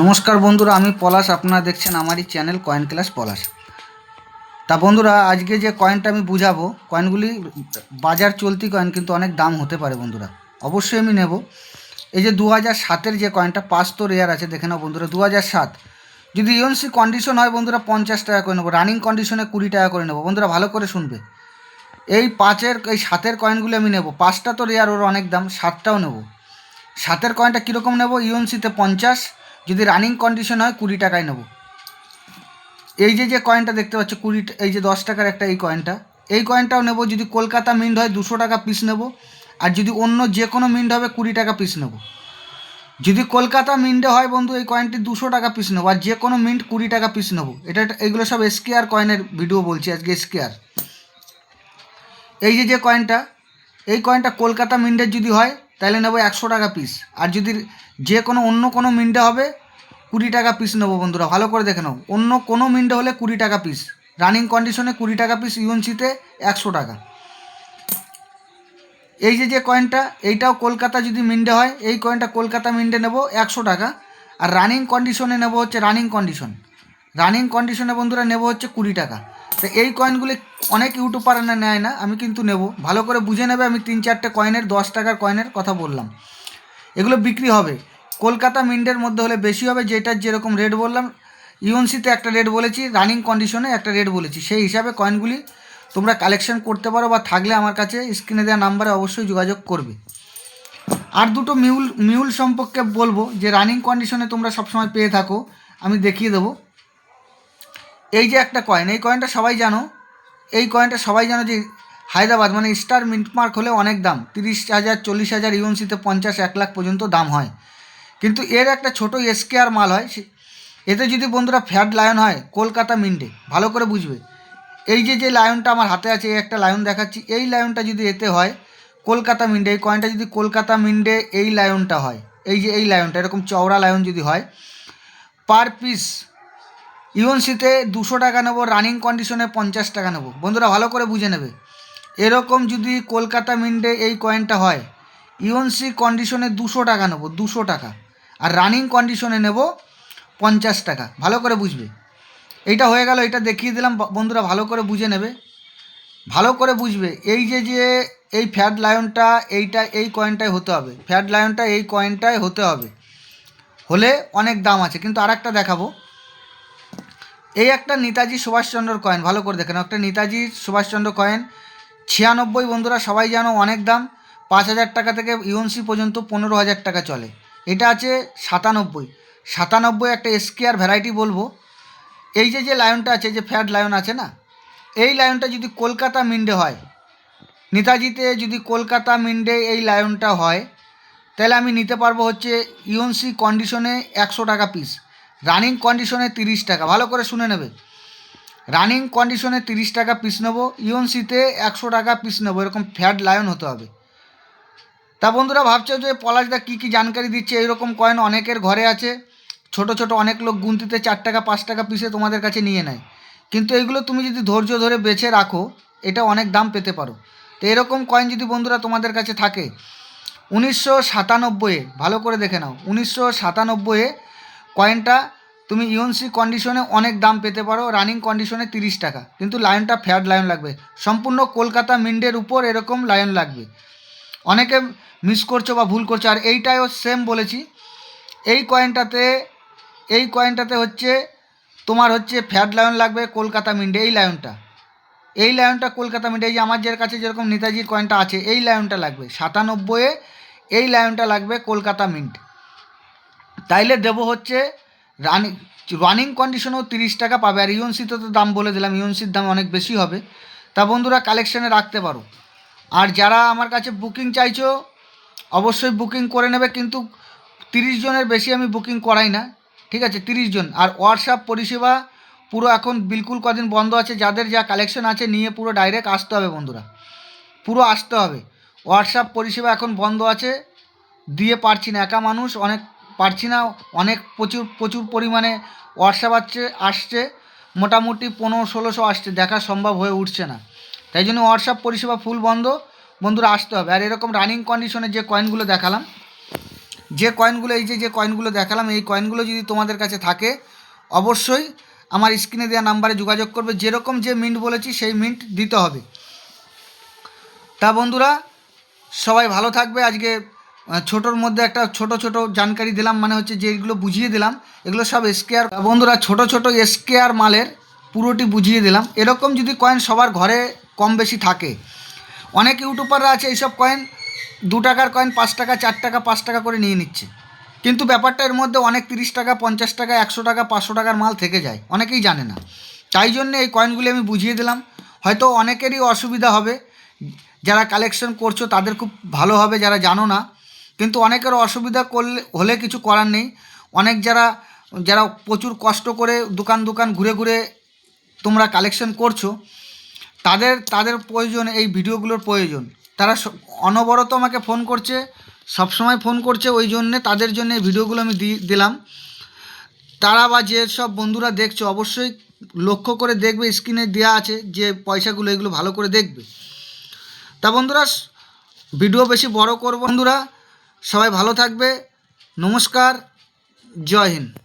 নমস্কার বন্ধুরা, আমি পলাশ। আপনারা দেখছেন আমারই চ্যানেল কয়েন ক্লাস পলাশ। তা বন্ধুরা, আজকে যে কয়েনটা আমি বুঝাবো কয়েনগুলি বাজার চলতি কয়েন কিন্তু অনেক দাম হতে পারে বন্ধুরা। অবশ্যই আমি নেব। এই যে দু হাজার সাতের যে কয়েনটা পাঁচ তো রেয়ার আছে, দেখে নাও বন্ধুরা দু হাজার সাত। যদি ইউএনসি কন্ডিশন হয় বন্ধুরা, পঞ্চাশ টাকা করে নেব। রানিং কন্ডিশনে কুড়ি টাকা করে নেব। বন্ধুরা, ভালো করে শুনবে। এই পাঁচের, এই সাতের কয়েনগুলি আমি নেব। পাঁচটা তো রেয়ার ওর অনেক দাম, সাতটাও নেব। সাতের কয়েনটা কীরকম নেব? ইউএনসিতে পঞ্চাশ যদি রানিং কন্ডিশন হয়, কুড়ি টাকায় নেব। এই যে যে কয়েনটা দেখতে পাচ্ছ, কুড়ি এই যে দশ টাকার একটা এই কয়েনটা এই কয়েনটাও নেব, যদি কলকাতা মিন্ট হয়, দুশো টাকা পিস নেব। আর যদি অন্য যে কোনো মিন্ট হবে, কুড়ি টাকা পিস নেব। যদি কলকাতা মিন্টে হয়, বন্ধু, এই কয়েনটি দুশো টাকা পিস নেব। আর যে কোনো মিন্ট কুড়ি টাকা পিস নেব। এটা এইগুলো সব এসকেআর কয়েনের ভিডিও বলছি, আজকে এসকেআর এই যে যে কয়েনটা এই কয়েনটা কলকাতা মিন্টের যদি হয় তাহলে নেব একশো টাকা পিস আর যদি যে কোনো অন্য কোনো মিন্টে হবে, কুড়ি টাকা পিস নেব বন্ধুরা, ভালো করে দেখে নাও। অন্য কোনো মিন্টে হলে কুড়ি টাকা পিস রানিং কন্ডিশনে কুড়ি টাকা পিস ইউএনসিতে একশো টাকা। এই যে যে কয়েনটা এইটাও কলকাতা যদি মিন্ডে হয়, এই কয়েনটা কলকাতা মিন্ডে নেব একশো টাকা। আর রানিং কন্ডিশনে নেব হচ্ছে রানিং কন্ডিশন রানিং কন্ডিশনে বন্ধুরা নেব হচ্ছে কুড়ি টাকা। তো এই কয়েনগুলি অনেক ইউটিউবার নেয় না, আমি কিন্তু নেব। ভালো করে বুঝে নেবে, আমি তিন চারটে কয়েনের দশ টাকার কয়েনের কথা বললাম। এগুলো বিক্রি হবে। কলকাতা মিন্ডের মধ্যে হলে বেশি হবে, যেটার যেরকম রেট বললাম। ইউএনসিতে একটা রেট বলেছি রানিং কন্ডিশনে একটা রেট বলেছি। সেই হিসাবে কয়েনগুলি তোমরা কালেকশন করতে পারো বা থাকলে আমার কাছে স্ক্রিনে দেওয়া নাম্বারে অবশ্যই যোগাযোগ করবে। আর দুটো মিউল মিউল সম্পর্কে বলব, যে রানিং কন্ডিশনে তোমরা সবসময় পেয়ে থাকো, আমি দেখিয়ে দেবো। এই যে একটা কয়েন এই কয়েনটা সবাই জানো। এই কয়েনটা সবাই জানো যে হায়দ্রাবাদ মানে স্টার মিন্ট মার্ক হলে অনেক দাম। তিরিশ হাজার, চল্লিশ হাজার ইউএনসিতে পঞ্চাশ, এক লাখ পর্যন্ত দাম হয়। কিন্তু এর একটা ছোটো এসকেআর মাল হয় এতে যদি বন্ধুরা ফ্যাট লায়ন হয়, কলকাতা মিন্টে ভালো করে বুঝবে। এই যে যে লায়নটা আমার হাতে আছে, এই একটা লায়ন দেখাচ্ছি। এই লায়নটা যদি এতে হয়, কলকাতা মিন্ডে এই কয়েনটা যদি কলকাতা মিন্ডে এই লায়নটা হয়, এই যে এই লায়নটা এরকম চওড়া লায়ন যদি হয় পার পিস ইউএনসিতে দুশো টাকা নেব রানিং কন্ডিশনে পঞ্চাশ টাকা নেব। বন্ধুরা ভালো করে বুঝে নেবে। এরকম যদি কলকাতা মিন্ডে এই কয়েনটা হয়, ইউএনসি কন্ডিশনে দুশো টাকা নেব, দুশো টাকা। আর রানিং কন্ডিশনে নেব পঞ্চাশ টাকা। ভালো করে বুঝবে। এইটা হয়ে গেল, এটা দেখিয়ে দিলাম। বন্ধুরা ভালো করে বুঝে নেবে। ভালো করে বুঝবে। এই যে যে এই ফ্যাট লায়নটা, এইটা, এই কয়েনটাই হতে হবে। ফ্যাট লায়নটা, এই কয়েনটাই হতে হবে। হলে অনেক দাম আছে। কিন্তু আরেকটা দেখাবো। এই একটা নেতাজি সুভাষচন্দ্র কয়েন, ভালো করে দেখেন, একটা নেতাজি সুভাষচন্দ্র কয়েন, ছিয়ানব্বই বন্ধুরা সবাই জানো অনেক দাম, পাঁচ হাজার টাকা থেকে ইউএনসি পর্যন্ত পনেরো হাজার টাকা চলে। এটা আছে সাতানব্বই। সাতানব্বই একটা এসকেআর ভ্যারাইটি বলব। এই যে যে লায়নটা আছে যে ফ্যাট লায়ন আছে না, এই লায়নটা যদি কলকাতা মিন্ডে হয়, নেতাজিতে যদি কলকাতা মিন্ডে এই লায়নটা হয়, তাহলে আমি নিতে পারব হচ্ছে ইউএনসি কন্ডিশনে একশো টাকা পিস রানিং কন্ডিশনে তিরিশ টাকা, ভালো করে শুনে নেবে। রানিং কন্ডিশনে তিরিশ টাকা পিস নেব ইউএনসিতে একশো টাকা পিস নেব, এরকম ফ্যাট লায়ন হতে হবে। তা বন্ধুরা ভাবছ যে পলাশদা কী কী জানকারি দিচ্ছে? এইরকম কয়েন অনেকের ঘরে আছে। ছোট ছোট অনেক লোক গুনতিতে চার টাকা, পাঁচ টাকা পিসে তোমাদের কাছে নিয়ে নেয়। কিন্তু এগুলো তুমি যদি ধৈর্য ধরে বেছে রাখো, এটা অনেক দাম পেতে পারো। তো এরকম কয়েন যদি বন্ধুরা তোমাদের কাছে থাকে, উনিশশো সাতানব্বইয়ে ভালো করে দেখে নাও, উনিশশো সাতানব্বইয়ে কয়েনটা তুমি ইউএনসি কন্ডিশনে অনেক দাম পেতে পারো রানিং কন্ডিশনে তিরিশ টাকা। কিন্তু লায়নটা ফ্যাট লায়ন লাগবে। সম্পূর্ণ কলকাতা মিন্ডের উপর এরকম লায়ন লাগবে। অনেকে মিস করছ বা ভুল করছ। আর এইটাও সেম বলেছি। এই কয়েনটাতে এই কয়েনটাতে হচ্ছে তোমার হচ্ছে ফ্যাট লায়ন লাগবে কলকাতা মিন্ডে এই লায়নটা এই লায়নটা কলকাতা মিন্ডে এই যে আমার যে কাছে যেরকম নেতাজির কয়েনটা আছে, এই লায়নটা লাগবে। সাতানব্বইয়ে এই লায়নটা লাগবে কলকাতা মিন্ট। তাইলে দেবো হচ্ছে রানিং রানিং কন্ডিশনেও তিরিশ টাকা পাবে। আর ইউএনসিতে তো দাম বলে দিলাম ইউএনসির দাম অনেক বেশি হবে। তা বন্ধুরা কালেকশানে রাখতে পারো। আর যারা আমার কাছে বুকিং চাইছো, অবশ্যই বুকিং করে নেবে, কিন্তু তিরিশ জনের বেশি আমি বুকিং করাই না। ঠিক আছে, তিরিশ জন। আর হোয়াটসঅ্যাপ পরিষেবা পুরো এখন বিলকুল কদিন বন্ধ আছে। যাদের যা কালেকশন আছে, নিয়ে পুরো ডাইরেক্ট আসতে হবে বন্ধুরা। পুরো আসতে হবে। হোয়াটসঅ্যাপ পরিষেবা এখন বন্ধ আছে। দিয়ে পারছি না। একা মানুষ অনেক পারছি না। অনেক প্রচুর প্রচুর পরিমাণে হোয়াটসঅ্যাপ আসছে আসছে। মোটামুটি পনেরো, ষোলোশো আসছে। দেখা সম্ভব হয়ে উঠছে না। তাই জন্য হোয়াটসঅ্যাপ পরিষেবা ফুল বন্ধ। বন্ধুরা, আসতে হবে। আর এরকম রানিং কন্ডিশনে যে কয়েনগুলো দেখালাম, যে কয়েনগুলো এই যে যে কয়েনগুলো দেখালাম, এই কয়েনগুলো যদি তোমাদের কাছে থাকে, অবশ্যই আমার স্ক্রিনে দেওয়া নাম্বারে যোগাযোগ করবে। যেরকম যে মিন্ট বলেছি, সেই মিন্ট দিতে হবে। তা বন্ধুরা, সবাই ভালো থাকবে। আজকে ছোটোর মধ্যে একটা ছোট ছোট জানকারি দিলাম মানে হচ্ছে যেগুলো বুঝিয়ে দিলাম। এগুলো সব স্কেয়ার বন্ধুরা ছোট ছোট স্কেয়ার মালের পুরোটি বুঝিয়ে দিলাম। এরকম যদি কয়েন সবার ঘরে কম বেশি থাকে, অনেক ইউটিউবাররা আছে এইসব কয়েন দু টাকার কয়েন পাঁচ টাকা, চার টাকা, পাঁচ টাকা করে নিয়ে নিচ্ছে। কিন্তু ব্যাপারটা এর মধ্যে অনেক তিরিশ টাকা, পঞ্চাশ টাকা, একশো টাকা, পাঁচশো টাকার মাল থেকে যায়, অনেকেই জানে না। তাই জন্য এই কয়েনগুলি আমি বুঝিয়ে দিলাম। হয়তো অনেকেরই অসুবিধা হবে, যারা কালেকশন করছ তাদের খুব ভালো হবে, যারা জানো না। কিন্তু অনেকের অসুবিধা করলে, হলে কিছু করার নেই। অনেক যারা যারা প্রচুর কষ্ট করে দোকান দোকান ঘুরে ঘুরে তোমরা কালেকশন করছ, তাদের তাদের প্রয়োজন, এই ভিডিওগুলোর প্রয়োজন। তারা অনবরত আমাকে ফোন করছে সব সময় ফোন করছে, ওই জন্যে, তাদের জন্য এই ভিডিওগুলো আমি দিলাম। তারা বা যে সব বন্ধুরা দেখছ, অবশ্যই লক্ষ্য করে দেখবে, স্ক্রিনে দেওয়া আছে যে পয়সাগুলো, এগুলো ভালো করে দেখবে। তা বন্ধুরা, ভিডিও বেশি বড় করব বন্ধুরা সবাই ভালো থাকবে। নমস্কার জয় হিন্দ।